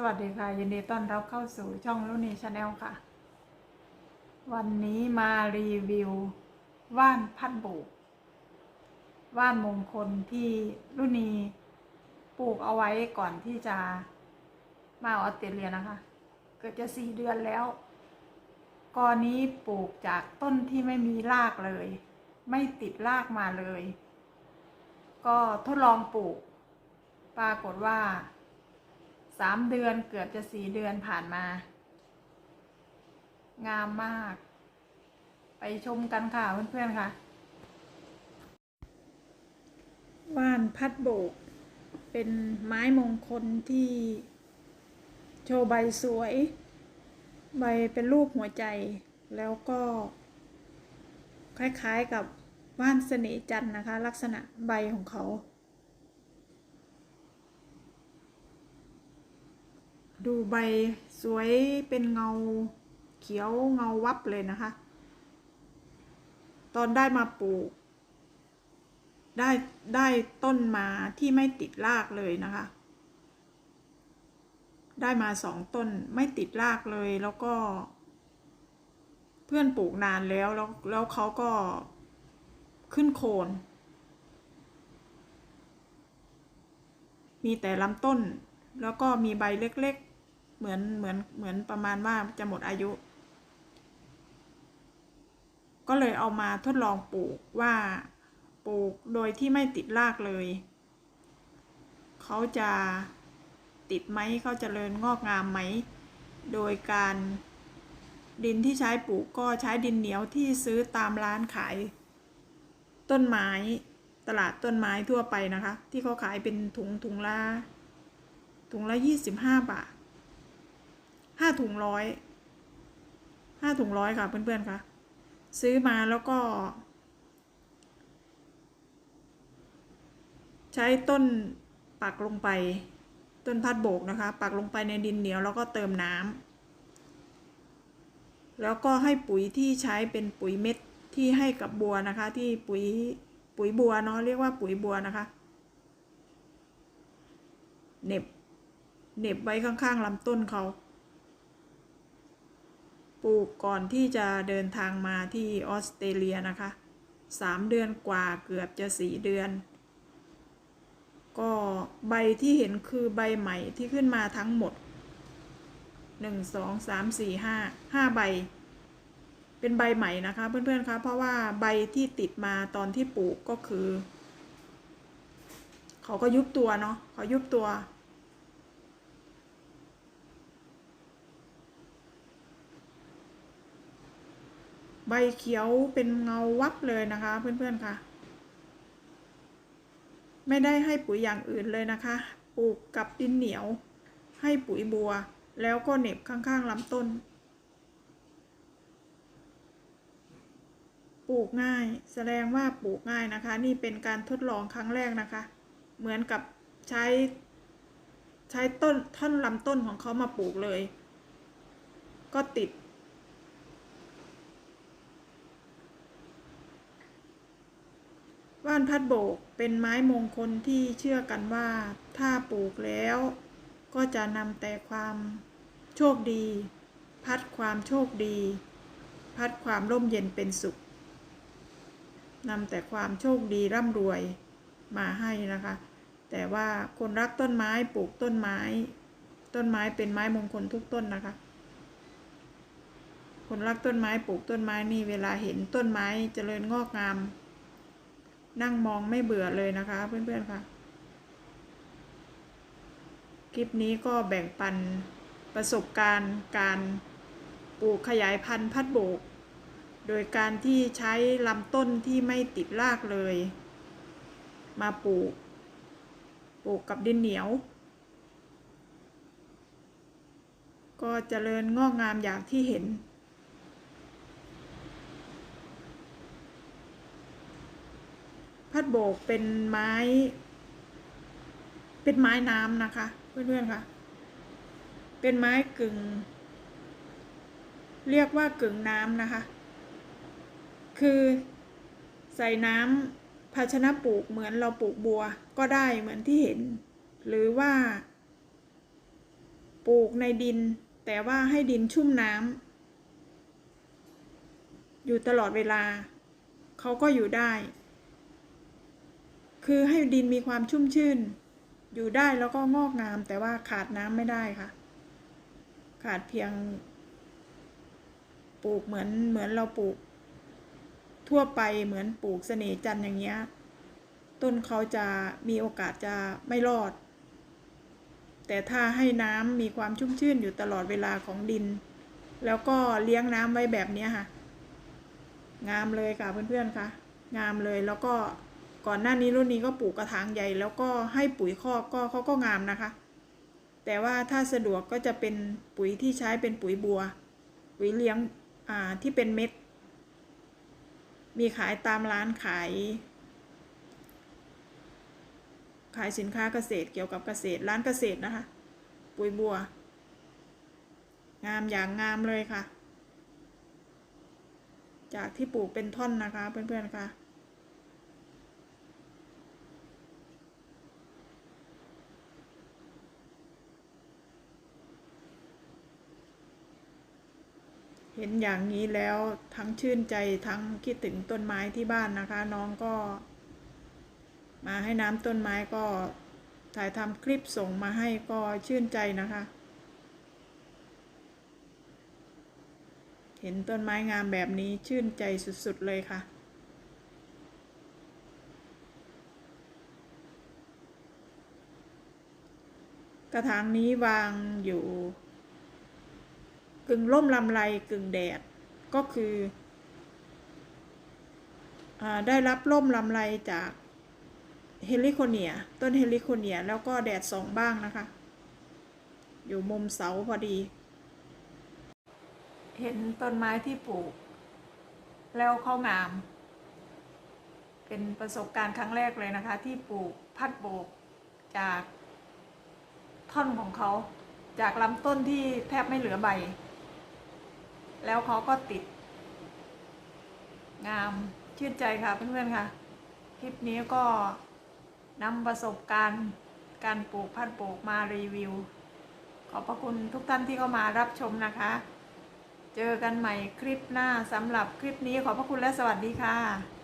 สวัสดีค่ะ ยินดีต้อนรับเข้าสู่ช่องลุนีชาแนลค่ะ วันนี้มารีวิว ว่านพัดบุกว่านมงคลที่ลุนีปลูกเอาไว้ก่อนที่จะมาออสเตรเลียนะคะ เกือบจะสี่เดือนแล้วกอนี้ปลูกจากต้นที่ไม่มีรากเลย ไม่ติดรากมาเลย ก็ทดลองปลูก ปรากฏว่า สามเดือนเกือบจะสี่เดือนผ่านมา งามมาก ไปชมกันค่ะเพื่อนๆค่ะ ว่านพัดโบก เป็นไม้มงคลที่โชว์ใบสวย ใบเป็นรูปหัวใจ แล้วก็ คล้ายๆกับว่านเสน่จันนะคะ ลักษณะใบของเขา ดูใบสวยเป็นเงาเขียวเงาวับเลยนะคะ ตอนได้มาปลูก ได้ได้ต้นมาที่ไม่ติดรากเลยนะคะ ได้มาสองต้นไม่ติดรากเลยแล้วก็ เพื่อนปลูกนานแล้วแล้วแล้วเขาก็ขึ้นโคน มีแต่ลำต้นแล้วก็มีใบเล็ก เหมือนเหมือนเหมือนประมาณว่าจะหมดอายุ ก็เลยเอามาทดลองปลูกว่าปลูกโดยที่ไม่ติดรากเลย เขาจะติดไหมเขาจะเริญงอกงามไหม โดยการดินที่ใช้ปลูกก็ใช้ดินเหนียวที่ซื้อตามร้านขาย ต้นไม้ตลาดต้นไม้ทั่วไปนะคะ ที่เขาขายเป็นถุงถุงละถุงละยี่สิบห้าบาท ห้าถุงร้อยห้าถุงร้อยค่ะเพื่อนๆค่ะ ซื้อมาแล้วก็ ใช้ต้นปักลงไป ต้นพัดโบกนะคะ ปักลงไปในดินเหนียวแล้วก็เติมน้ำแล้วก็ให้ปุ๋ยที่ใช้เป็นปุ๋ยเม็ดที่ให้กับบัวนะคะ ที่ปุ๋ยปุ๋ยบัวเนาะเรียกว่าปุ๋ยบัวนะคะเน็บเน็บไว้ข้างๆลำต้นเขา ปลูกก่อนที่จะเดินทางมาที่ออสเตรเลียนะคะสามเดือนกว่าเกือบจะสี่เดือน ก็ใบที่เห็นคือใบใหม่ที่ขึ้นมาทั้งหมดหนึ่งสองสามสี่ห้าห้าใบ เป็นใบใหม่นะคะเพื่อนๆคะเพราะว่าใบที่ติดมาตอนที่ปลูกก็คือ เขาก็ยุบตัวเนาะเขายุบตัว ใบเขียวเป็นเงาวับเลยนะคะ เพื่อนๆค่ะ ไม่ได้ให้ปุ๋ยอย่างอื่นเลยนะคะ ปลูกกับดินเหนียว ให้ปุ๋ยบัว แล้วก็เหน็บข้างๆลำต้น ปลูกง่าย แสดงว่าปลูกง่ายนะคะ นี่เป็นการทดลองครั้งแรกนะคะ เหมือนกับใช้ ใช้ต้นท่อนลำต้นของเขามาปลูกเลย ก็ติด ว่านพัดโบกเป็นไม้มงคลที่เชื่อกันว่า ถ้าปลูกแล้ว ก็จะนำแต่ความโชคดี พัดความโชคดี พัดความร่มเย็นเป็นสุขนำแต่ความโชคดีร่ำรวยมาให้นะคะ แต่ว่าคนรักต้นไม้ปลูกต้นไม้ ต้นไม้เป็นไม้มงคลทุกต้นนะคะ คนรักต้นไม้ปลูกต้นไม้นี่เวลาเห็นต้นไม้เจริญงอกงาม นั่งมองไม่เบื่อเลยนะคะเพื่อนๆค่ะ คลิปนี้ก็แบ่งปันประสบการณ์การปลูกขยายพันธุ์พัดโบก โดยการที่ใช้ลำต้นที่ไม่ติดรากเลย มาปลูก ปลูกกับดินเหนียว ก็เจริญงอกงามอย่างที่เห็น พัด โบกเป็นไม้ เป็นไม้น้ำนะคะ เพื่อนๆค่ะ เป็นไม้กึ่ง เรียกว่ากึ่งน้ำนะคะ คือใส่น้ำภาชนะปลูกเหมือนเราปลูกบัวก็ได้เหมือนที่เห็น หรือว่าปปลูกในดิน แต่ว่าให้ดินชุ่มน้ำอยู่ตลอดเวลา เขาก็อยู่ได้ คือให้ดินมีความชุ่มชื่น อยู่ได้แล้วก็งอกงาม แต่ว่าขาดน้ำไม่ได้ค่ะ ขาดเพียง ปลูกเหมือนเหมือนเราปลูก ทั่วไปเหมือนปลูกเสน่จันอย่างเงี้ย ต้นเขาจะมีโอกาสจะไม่รอด แต่ถ้าให้น้ำมีความชุ่มชื่นอยู่ตลอดเวลาของดิน แล้วก็เลี้ยงน้ำไว้แบบเนี้ยค่ะ งามเลยค่ะเพื่อนๆค่ะ งามเลยแล้วก็ ก่อนหน้านี้รุ่นนี้ก็ปลูกกระถางใหญ่ แล้วก็ให้ปุ๋ยคอกก็เขาก็งามนะคะ แต่ว่าถ้าสะดวกก็จะเป็นปุ๋ยที่ใช้เป็นปุ๋ยบัว ปุ๋ยเลี้ยงอ่าที่เป็นเม็ด มีขายตามร้านขาย ขายสินค้าเกษตรเกี่ยวกับเกษตรร้านเกษตรนะคะ ปุ๋ยบัว งามอย่างงามเลยค่ะ จากที่ปลูกเป็นท่อนนะคะเพื่อนๆค่ะ เห็นอย่างนี้แล้วทั้งชื่นใจทั้งคิดถึงต้นไม้ที่บ้านนะคะ น้องก็ มาให้น้ำต้นไม้ก็ถ่ายทำคลิปส่งมาให้ก็ชื่นใจนะคะ เห็นต้นไม้งามแบบนี้ชื่นใจสุดๆเลยค่ะกระถางนี้วางอยู่ กึ่งร่มลำไรกึ่งแดดก็คืออได้รับร่มลำไรจากเฮลิโคเนีย ต้นเฮลิโคเนีย แล้วก็แดดสองบ้างนะคะ อยู่มุมเสาพอดี เห็นต้นไม้ที่ปลูก แล้วเขางาม เป็นประสบการณ์ครั้งแรกเลยนะคะ ที่ปลูกพัดโบกจากท่อนของเขาจากลำต้นที่แทบไม่เหลือใบ แล้วเขาก็ติด งามชื่นใจค่ะเพื่อนๆค่ะ คลิปนี้ก็นำประสบการณ์การปลูกพันธุ์ปลูกมารีวิว ขอบพระคุณทุกท่านที่เข้ามารับชมนะคะ เจอกันใหม่คลิปหน้าสำหรับคลิปนี้ขอบพระคุณและสวัสดีค่ะ